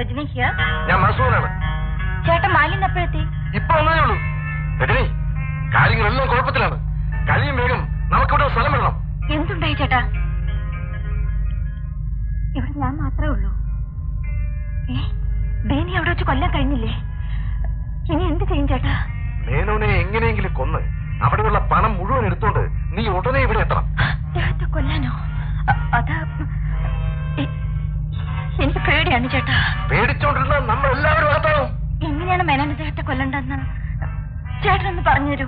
Rajani here ഞാൻ മസൂറാണ് ചേട്ടൻ മാലിന്യ എപ്പോഴെത്തി? ഇപ്പൊ വന്നതേ ഉള്ളൂ. രജനി കാര്യങ്ങളെല്ലാം കുഴപ്പത്തിലാണ്. കഴിയും വേഗം നമുക്കിവിടെ സ്ഥലം എന്തുണ്ടായി ചേട്ടാ? ഇവിടെ ഞാൻ മാത്രമേ ഉള്ളൂ. ഏ ബേനി അവിടെ വെച്ച് കൊല്ലാൻ കഴിഞ്ഞില്ലേ? ഇനി എന്ത് ചെയ്യും ചേട്ടാ? മേനോനെ എങ്ങനെയെങ്കിലും കൊന്ന് പറഞ്ഞു തരൂ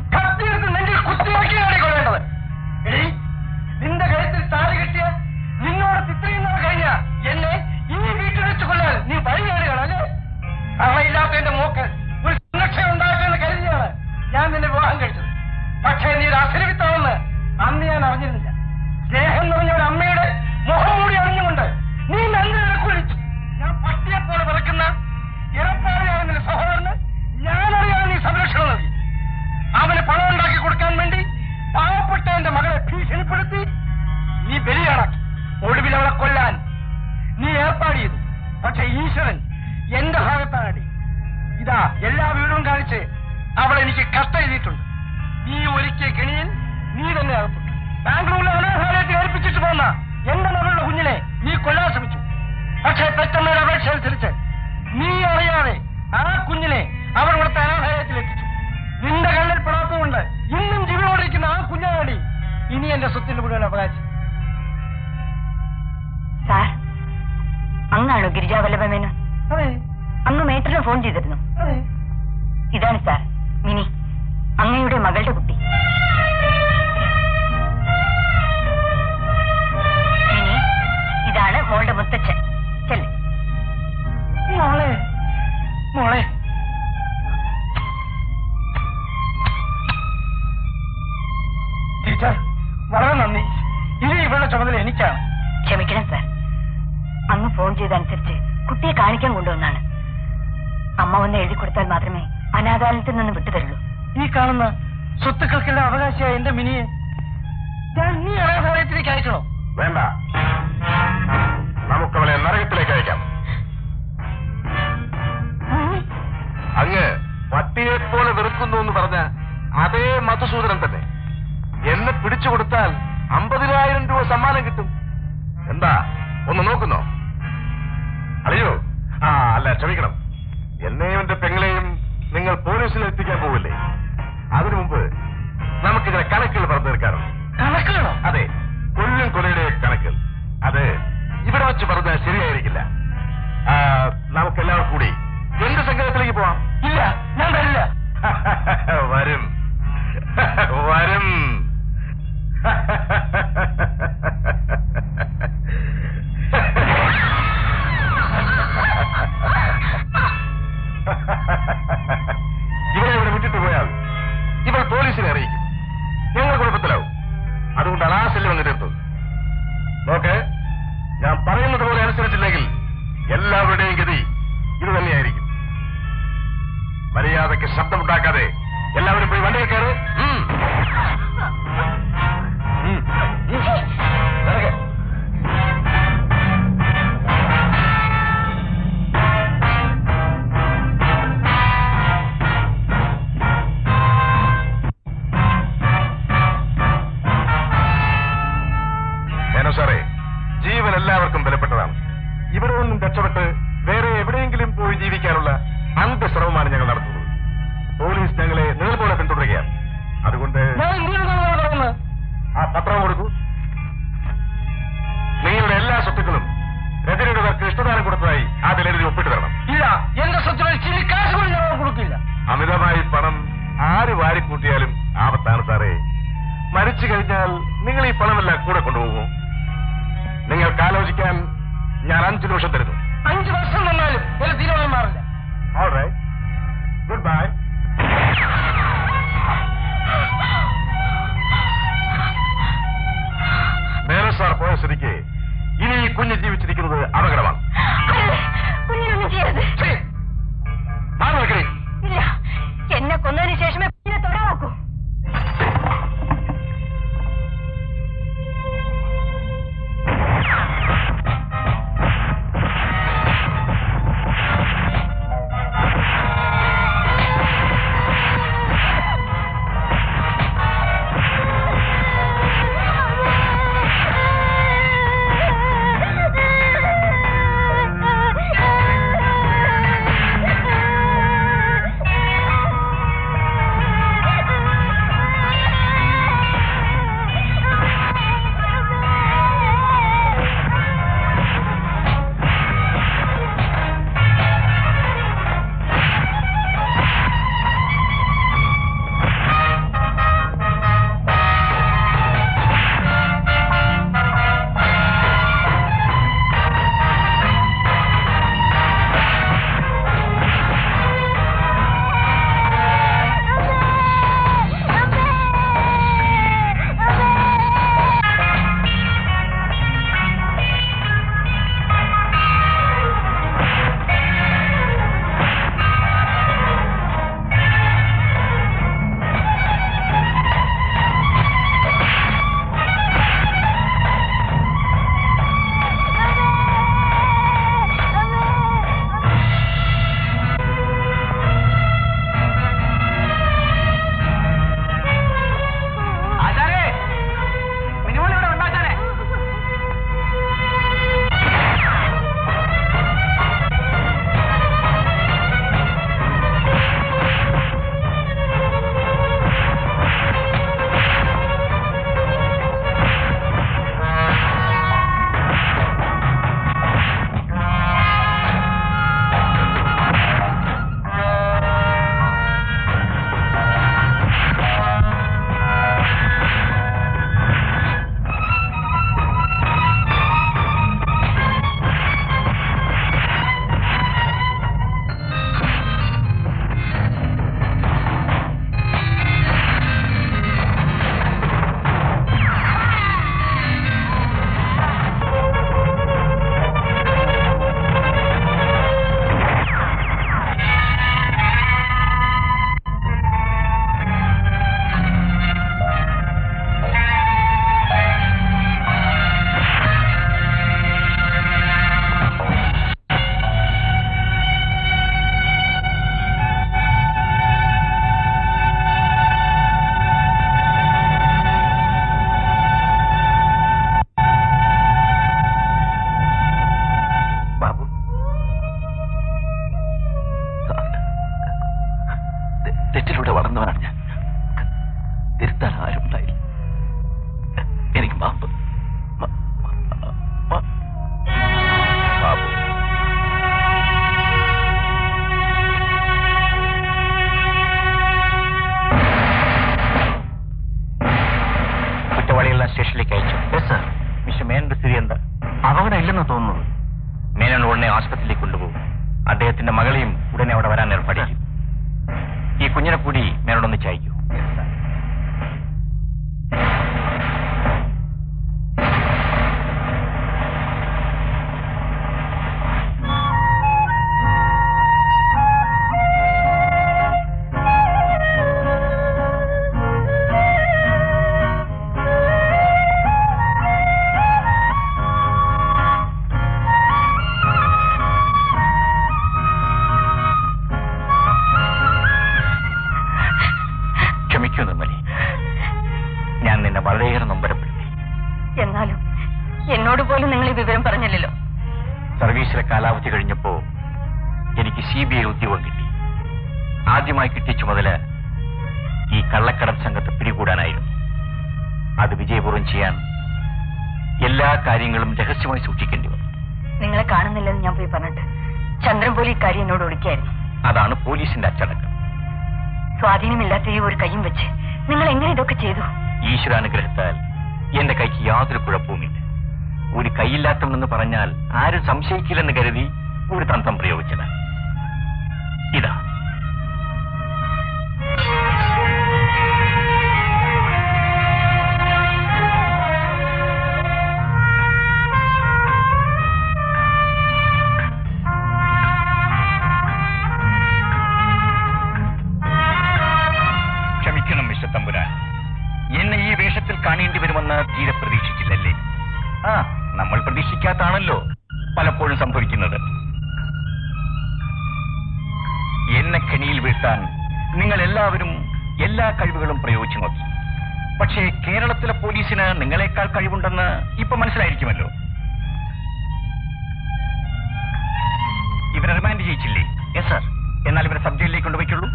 പക്ഷേ പെട്ടെന്നൊരു അപേക്ഷ അനുസരിച്ച് നീ അറിയാതെ ആ കുഞ്ഞിനെ അവർ ഇവിടുത്തെ അനാഥാലയത്തിൽ എത്തിച്ചു. നിന്റെ കണ്ണിൽ പെടാത്തതുകൊണ്ട് ഇന്നും ജീവനോടിരിക്കുന്ന ആ കുഞ്ഞാടി ഇനി എന്റെ സ്വത്തിന്റെ മുഴുവൻ അവകാശം. സാർ അങ്ങാണോ ഗിരിജാവല്ലഭ മേനോൻ അതെ. അങ്ങ് മേറ്ററിന് ഫോൺ ചെയ്തിരുന്നു. അതെ. ടീച്ചർ വളരെ നന്ദി. ഇനി ഇവളുടെ ചുമതല എനിക്കാണ്. ക്ഷമിക്കണം സാർ. അങ്ങ് ഫോൺ ചെയ്തനുസരിച്ച് കുട്ടിയെ കാണിക്കാൻ കൊണ്ടുവന്നാണ്. അമ്മ ഒന്ന് എഴുതി കൊടുത്താൽ മാത്രമേ അനാഥാലയത്തിൽ നിന്ന് വിട്ടുതരുള്ളൂ. ഈ കാണുന്ന സ്വത്തുക്കൾക്കെല്ലാം അവകാശിയായ എന്റെ മിനിയെ ഞാൻ നീ അനാഥാലയത്തിലേക്ക് അയക്കണോ വേണ്ട. നമുക്കവളെ നരകത്തിലേക്ക് അയക്കാം. അങ്ങ് പട്ടിയെ പോലെ വെറുക്കുന്നു എന്ന് പറഞ്ഞ അതേ മധുസൂദനൻ ജീവൻ എല്ലാവർക്കും വിലപ്പെട്ടതാണ് ഇവിടെ നിന്നും രക്ഷപ്പെട്ട് വേറെ എവിടെയെങ്കിലും പോയി ജീവിക്കാനുള്ള അന്ത്യശ്രമമാണ് ഞങ്ങൾ നടത്തുന്നത്. പോലീസ് ഞങ്ങളെ നേർപോലെ പിന്തുടരുകയാണ്. അതുകൊണ്ട് ആ പത്രം കൊടുക്കൂ. നിങ്ങളുടെ എല്ലാ സ്വത്തുക്കളും രജനിയുടെ പേർക്ക് ഇഷ്ടദാനം കൊടുത്തതായി ആ എഴുതി ഒപ്പിട്ട് തരണം. ഇല്ല എന്റെ സ്വത്തുക്കൾ ചിരി കാശ് പോലും കുഞ്ഞ് ജീവിച്ചിരിക്കുന്നത് അപകടമാണ് കുഞ്ഞിനെ കൂടി മേനോടൊന്ന് ചായക്കൂ. ആദ്യമായി കിട്ടിയ ചുമതല ഈ കള്ളക്കടം സംഘത്തെ പിടികൂടാനായിരുന്നു. അത് വിജയപൂർവം ചെയ്യാൻ എല്ലാ കാര്യങ്ങളും രഹസ്യമായി സൂക്ഷിക്കേണ്ടി വന്നു. നിങ്ങളെ കാണുന്നില്ലെന്ന് ഞാൻ പോയി പറഞ്ഞിട്ട് ചന്ദ്രൻ പോലും ഇക്കാര്യം എന്നോട് ഒളിക്കായിരുന്നു അതാണ് പോലീസിന്റെ അച്ചടക്കം. സ്വാധീനമില്ലാത്ത ഈ ഒരു കൈയും വെച്ച് നിങ്ങൾ എങ്ങനെ ഇതൊക്കെ ചെയ്തു? ഈശ്വരാനുഗ്രഹത്താൽ എന്റെ കൈക്ക് യാതൊരു കുഴപ്പവുമില്ല. ഒരു കൈയില്ലാത്തവനെന്ന് പറഞ്ഞാൽ ആരും സംശയിക്കില്ലെന്ന് കരുതി ഒരു തന്ത്രം പ്രയോഗിച്ചത് ഇതാ. പക്ഷേ കേരളത്തിലെ പോലീസിന് നിങ്ങളെക്കാൾ കഴിവുണ്ടെന്ന് ഇപ്പൊ മനസ്സിലായിരിക്കുമല്ലോ. ഇവരെ റിമാൻഡ് ചെയ്യിച്ചില്ലേ? S sir. എന്നാൽ ഇവരെ സബ് ജയിലിലേക്ക് കൊണ്ടുപോയിക്കുള്ളൂ.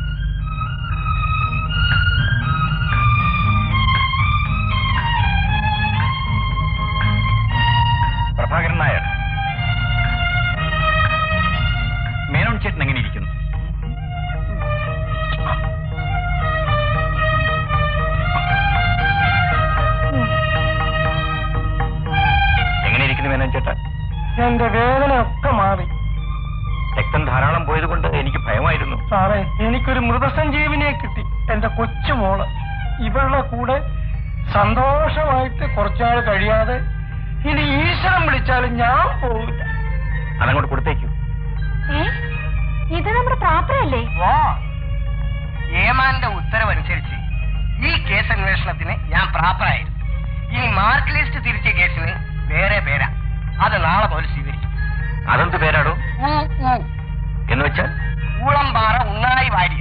ഇവരുടെ കൂടെ സന്തോഷമായിട്ട് കുറച്ചാൾ കഴിയാതെ ഇനി ഈശ്വരൻ വിളിച്ചാലും ഞാൻ പോവില്ല. അതങ്ങോട്ട് കൊടുത്തേക്കൂ. ഇത് നമ്മുടെ പ്രാപ്തയല്ലേ ഏമാന്റെ ഉത്തരവനുസരിച്ച് ഈ കേസ് അന്വേഷണത്തിന് ഞാൻ പ്രാപ്തരായിരുന്നു ഇനി മാർക്ക് ലിസ്റ്റ് തിരിച്ച കേസിന് വേറെ പേരാ. അത് നാളെ പോലെ സ്വീകരിക്കും. അതെന്ത് പേരാടോ? എന്ന് വെച്ചാൽ? ഊളംപാറ ഉണ്ണായി വാരി